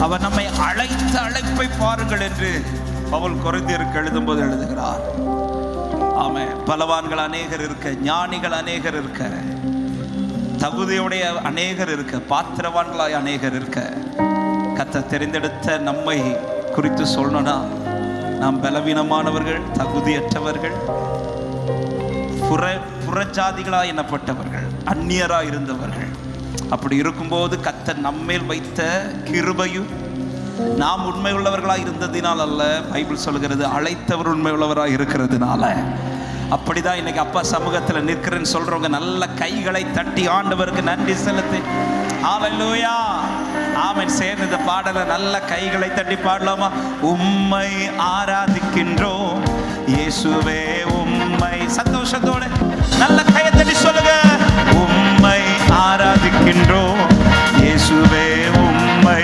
அவர் நம்மை அழைத்த அழைப்பை பாருங்கள் என்று பவுல் குறைந்திருக்கு எழுதும்போது எழுதுகிறார். ஆமே பலவான்கள் அநேகர் இருக்க ஞானிகள் அநேகர் இருக்க தகுதியுடைய அநேகர் இருக்க பாத்திரவான்களாய் அநேகர் இருக்க கத்த தெரிந்தெடுத்த நம்மை குறித்து சொல்லணும்னா நாம் பலவீனமானவர்கள் தகுதியற்றவர்கள் புற புறஜாதிகளாய் எண்ணப்பட்டவர்கள் அந்நியராக இருந்தவர்கள் அப்படி இருக்கும்போது கத்த நம்மேல் வைத்த கிருபையும் நாம் உண்மை உள்ளவர்களாக இருந்ததினால் அல்ல. பைபிள் சொல்கிறது அழைத்தவர் உண்மை உள்ளவராக இருக்கிறதுனால. அப்படிதான் இன்னைக்கு அப்பா சமூகத்தில் நிற்கிறேன்னு சொல்றவங்க நல்ல கைகளை தட்டி ஆண்டவருக்கு நன்றி செலுத்தி ஹalleluya. ஆமன் சேர்ந்து இந்த பாடலை நல்ல கைகளை தட்டி பாடலாமா? உம்மை ஆராதிக்கின்றோம் இயேசுவே உம்மை. சந்தோஷத்தோடு பார்க்கின்றோம். இயேசுவே